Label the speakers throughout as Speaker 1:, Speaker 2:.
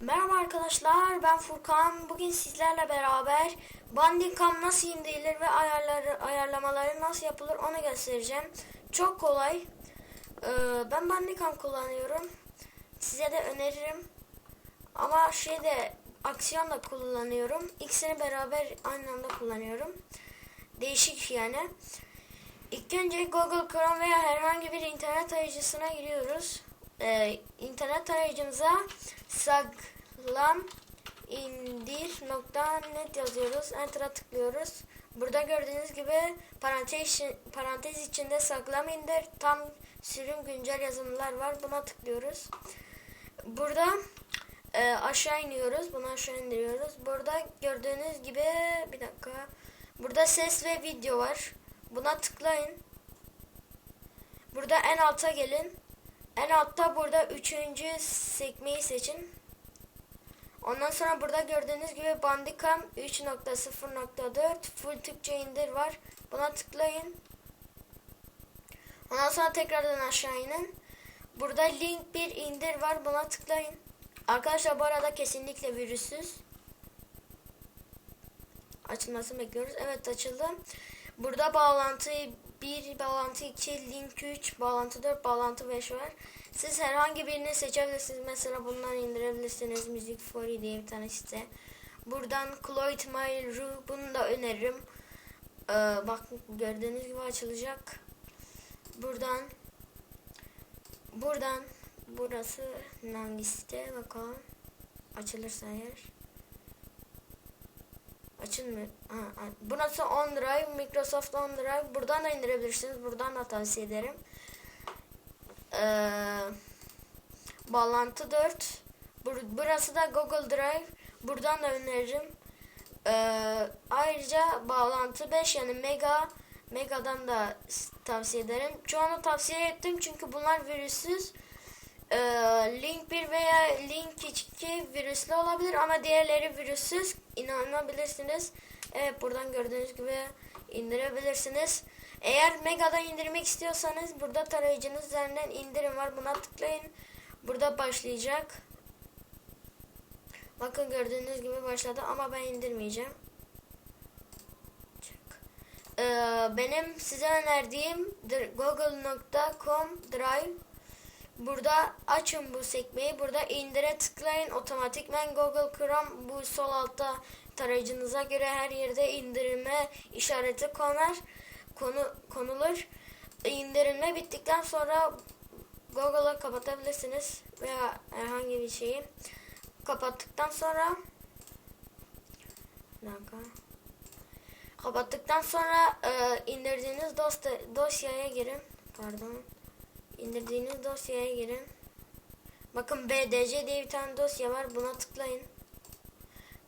Speaker 1: Merhaba arkadaşlar ben Furkan. Bugün sizlerle beraber Bandicam nasıl indirilir ve ayarları, ayarlamaları nasıl yapılır onu göstereceğim. Çok kolay. Ee, ben Bandicam kullanıyorum. Size de öneririm. Ama şeyde aksiyon da kullanıyorum. İkisini beraber aynı anda kullanıyorum. Değişik yani. İlk önce Google Chrome veya herhangi bir internet arayıcısına giriyoruz. Ee, internet arayıcımıza sağlam indir.net yazıyoruz. Enter'a tıklıyoruz. Burada gördüğünüz gibi parantez, parantez içinde sağlam indir tam sürüm güncel yazılımlar var. Buna tıklıyoruz. Burada e, aşağı iniyoruz. Bunu aşağı indiriyoruz. Burada gördüğünüz gibi bir dakika. Burada ses ve video var. Buna tıklayın. Burada en alta gelin. En altta burada üçüncü sekmeyi seçin. Ondan sonra burada gördüğünüz gibi Bandicam 3.0.4 full Türkçe indir var. Buna tıklayın. Ondan sonra tekrardan aşağı inin. Burada link bir indir var. Buna tıklayın. Arkadaşlar bu arada kesinlikle virüsüz. Açılmasını bekliyoruz. Evet açıldı. Burada bağlantı 1, bağlantı 2, link 3, bağlantı 4, bağlantı 5 var. Siz herhangi birini seçebilirsiniz. Mesela bundan indirebilirsiniz. Music for You diye bir tane site. Buradan Cloyd My Ru bunu da öneririm. Ee, bak gördüğünüz gibi açılacak. Buradan buradan burası hangi site bakalım. Açılırsa eğer. Açılmıyor. Ha. Burası OneDrive, Microsoft OneDrive. Buradan da indirebilirsiniz. Buradan da tavsiye ederim. Ee, bağlantı 4. Bur burası da Google Drive. Buradan da öneririm. Ee, ayrıca bağlantı 5 yani Mega. Mega'dan da tavsiye ederim. Çoğunu tavsiye ettim çünkü bunlar virüsüz. Ee, link 1 veya link 2 virüslü olabilir ama diğerleri virüsüz. İnanabilirsiniz. Evet buradan gördüğünüz gibi indirebilirsiniz. Eğer Mega'da indirmek istiyorsanız burada tarayıcınız üzerinden indirim var. Buna tıklayın. Burada başlayacak. Bakın gördüğünüz gibi başladı ama ben indirmeyeceğim. Ee, benim size önerdiğim google.com drive Burada açın bu sekmeyi. Burada indire tıklayın. Otomatikmen Google Chrome bu sol altta tarayıcınıza göre her yerde indirme işareti konar. Konu, konulur. İndirilme bittikten sonra Google'ı kapatabilirsiniz veya herhangi bir şeyi kapattıktan sonra. Kapattıktan sonra e, indirdiğiniz dosya, dosyaya girin. Pardon. İndirdiğiniz dosyaya girin. Bakın BDC diye bir tane dosya var. Buna tıklayın.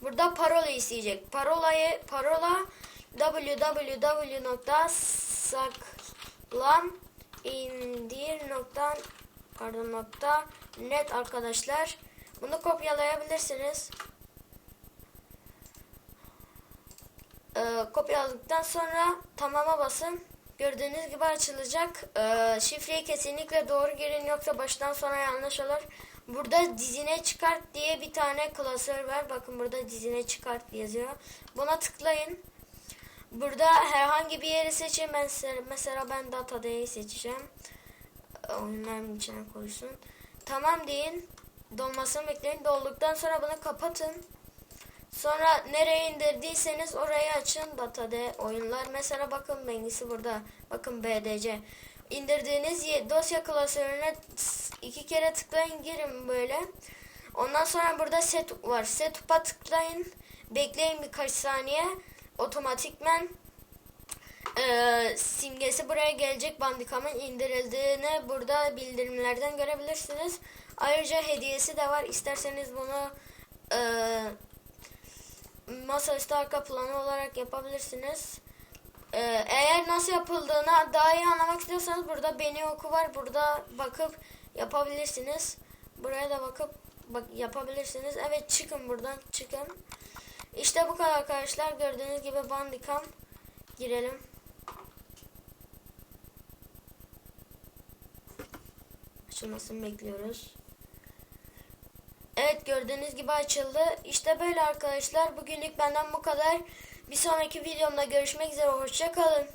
Speaker 1: Burada parola isteyecek. Parolayı parola www.saklamindir. pardon nokta net arkadaşlar. Bunu kopyalayabilirsiniz. Ee, kopyaladıktan sonra tamama basın. Gördüğünüz gibi açılacak. Ee, şifreyi kesinlikle doğru girin yoksa baştan sona yanlış olur. Burada dizine çıkart diye bir tane klasör var. Bakın burada dizine çıkart yazıyor. Buna tıklayın. Burada herhangi bir yeri seçin. Ben mesela ben datadayı seçeceğim. Oyunların içine koysun. Tamam deyin. Dolmasını bekleyin. Dolduktan sonra bunu kapatın. Sonra nereye indirdiyseniz orayı açın. Datada oyunlar. Mesela bakın bengisi burada. Bakın BDC. İndirdiğiniz dosya klasörüne iki kere tıklayın girin böyle. Ondan sonra burada setup var. Setup'a tıklayın. Bekleyin birkaç saniye. Otomatikmen e, simgesi buraya gelecek. Bandicam'ın indirildiğini burada bildirimlerden görebilirsiniz. Ayrıca hediyesi de var. İsterseniz bunu eee masaüstü arka planı olarak yapabilirsiniz. Ee, eğer nasıl yapıldığını daha iyi anlamak istiyorsanız burada beni oku var. Burada bakıp yapabilirsiniz. Buraya da bakıp bak yapabilirsiniz. Evet çıkın buradan çıkın. İşte bu kadar arkadaşlar. Gördüğünüz gibi Bandicam girelim. Açılmasını bekliyoruz. Evet gördüğünüz gibi açıldı. İşte böyle arkadaşlar. Bugünlük benden bu kadar. Bir sonraki videomda görüşmek üzere. Hoşçakalın.